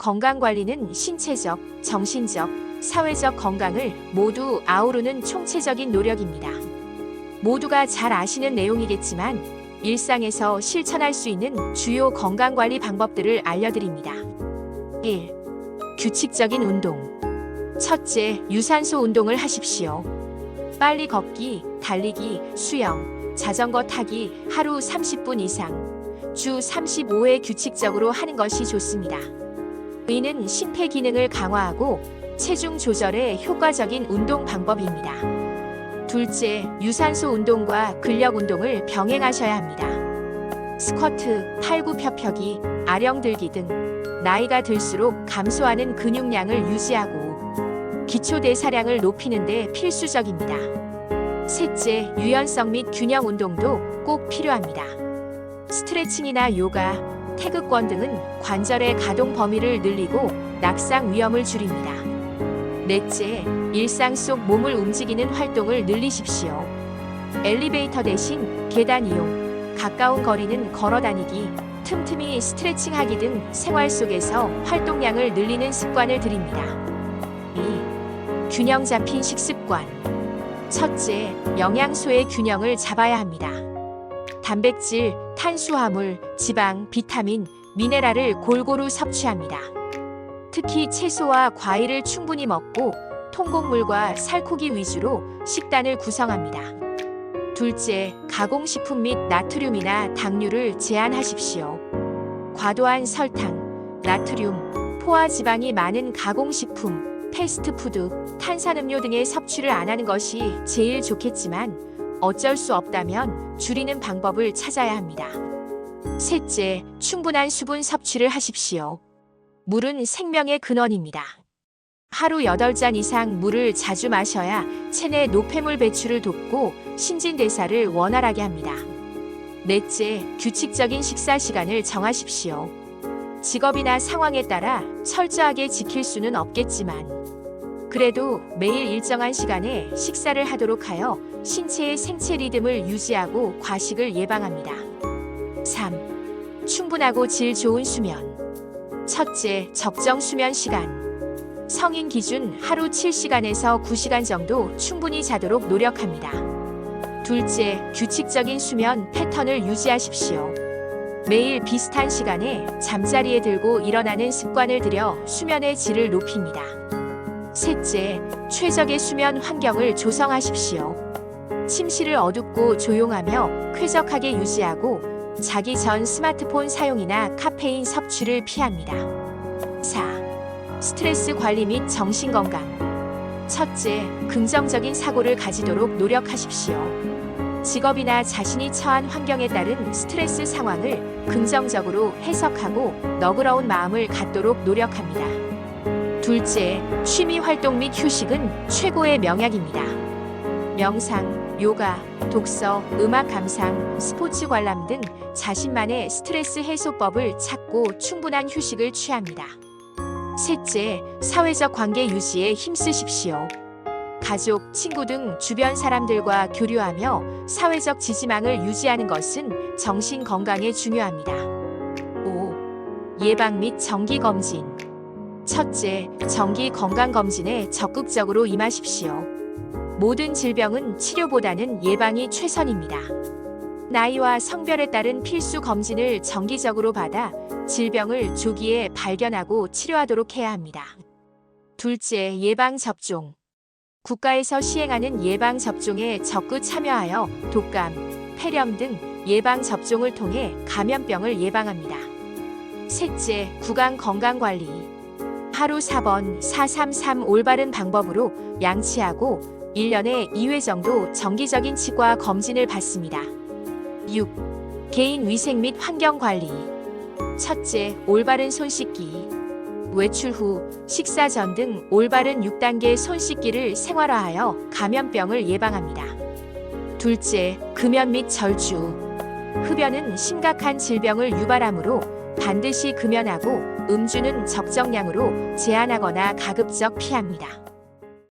건강관리는 신체적, 정신적, 사회적 건강을 모두 아우르는 총체적인 노력입니다. 모두가 잘 아시는 내용이겠지만 일상에서 실천할 수 있는 주요 건강관리 방법들을 알려드립니다. 1. 규칙적인 운동. 첫째, 유산소 운동을 하십시오. 빨리 걷기, 달리기, 수영, 자전거 타기 하루 30분 이상, 주 35회 규칙적으로 하는 것이 좋습니다. 이는 심폐 기능을 강화하고 체중 조절에 효과적인 운동 방법입니다. 둘째, 유산소 운동과 근력 운동을 병행하셔야 합니다. 스쿼트, 팔굽혀펴기, 아령 들기 등 나이가 들수록 감소하는 근육량을 유지하고 기초 대사량을 높이는 데 필수적입니다. 셋째, 유연성 및 균형 운동도 꼭 필요합니다. 스트레칭이나 요가, 태극권 등은 관절의 가동 범위를 늘리고 낙상 위험을 줄입니다. 넷째, 일상 속 몸을 움직이는 활동을 늘리십시오. 엘리베이터 대신 계단 이용, 가까운 거리는 걸어 다니기, 틈틈이 스트레칭하기 등 생활 속에서 활동량을 늘리는 습관을 들입니다. 2. 균형 잡힌 식습관. 첫째, 영양소의 균형을 잡아야 합니다. 단백질, 탄수화물, 지방, 비타민, 미네랄을 골고루 섭취합니다. 특히 채소와 과일을 충분히 먹고 통곡물과 살코기 위주로 식단을 구성합니다. 둘째, 가공식품 및 나트륨이나 당류를 제한하십시오. 과도한 설탕, 나트륨, 포화 지방이 많은 가공식품, 패스트푸드, 탄산음료 등의 섭취를 안 하는 것이 제일 좋겠지만 어쩔 수 없다면 줄이는 방법을 찾아야 합니다. 셋째, 충분한 수분 섭취를 하십시오. 물은 생명의 근원입니다. 하루 8잔 이상 물을 자주 마셔야 체내 노폐물 배출을 돕고 신진대사를 원활하게 합니다. 넷째, 규칙적인 식사 시간을 정하십시오. 직업이나 상황에 따라 철저하게 지킬 수는 없겠지만 그래도 매일 일정한 시간에 식사를 하도록 하여 신체의 생체 리듬을 유지하고 과식을 예방합니다. 3. 충분하고 질 좋은 수면. 첫째, 적정 수면 시간. 성인 기준 하루 7시간에서 9시간 정도 충분히 자도록 노력합니다. 둘째, 규칙적인 수면 패턴을 유지하십시오. 매일 비슷한 시간에 잠자리에 들고 일어나는 습관을 들여 수면의 질을 높입니다. 셋째, 최적의 수면 환경을 조성하십시오. 침실을 어둡고 조용하며 쾌적하게 유지하고 자기 전 스마트폰 사용이나 카페인 섭취를 피합니다. 4. 스트레스 관리 및 정신 건강. 첫째, 긍정적인 사고를 가지도록 노력하십시오. 직업이나 자신이 처한 환경에 따른 스트레스 상황을 긍정적으로 해석하고 너그러운 마음을 갖도록 노력합니다. 둘째, 취미 활동 및 휴식은 최고의 명약입니다. 명상, 요가, 독서, 음악 감상, 스포츠 관람 등 자신만의 스트레스 해소법을 찾고 충분한 휴식을 취합니다. 셋째, 사회적 관계 유지에 힘쓰십시오. 가족, 친구 등 주변 사람들과 교류하며 사회적 지지망을 유지하는 것은 정신 건강에 중요합니다. 5. 예방 및 정기 검진. 첫째, 정기 건강 검진에 적극적으로 임하십시오. 모든 질병은 치료보다는 예방이 최선입니다. 나이와 성별에 따른 필수 검진을 정기적으로 받아 질병을 조기에 발견하고 치료하도록 해야 합니다. 둘째, 예방 접종. 국가에서 시행하는 예방 접종에 적극 참여하여 독감, 폐렴 등 예방 접종을 통해 감염병을 예방합니다. 셋째, 구강 건강 관리. 하루 4번 433 올바른 방법으로 양치하고 1년에 2회 정도 정기적인 치과 검진을 받습니다. 6. 개인 위생 및 환경 관리. 첫째, 올바른 손 씻기. 외출 후, 식사 전 등 올바른 6단계 손 씻기를 생활화하여 감염병을 예방합니다. 둘째, 금연 및 절주. 흡연은 심각한 질병을 유발하므로 반드시 금연하고 음주는 적정량으로 제한하거나 가급적 피합니다.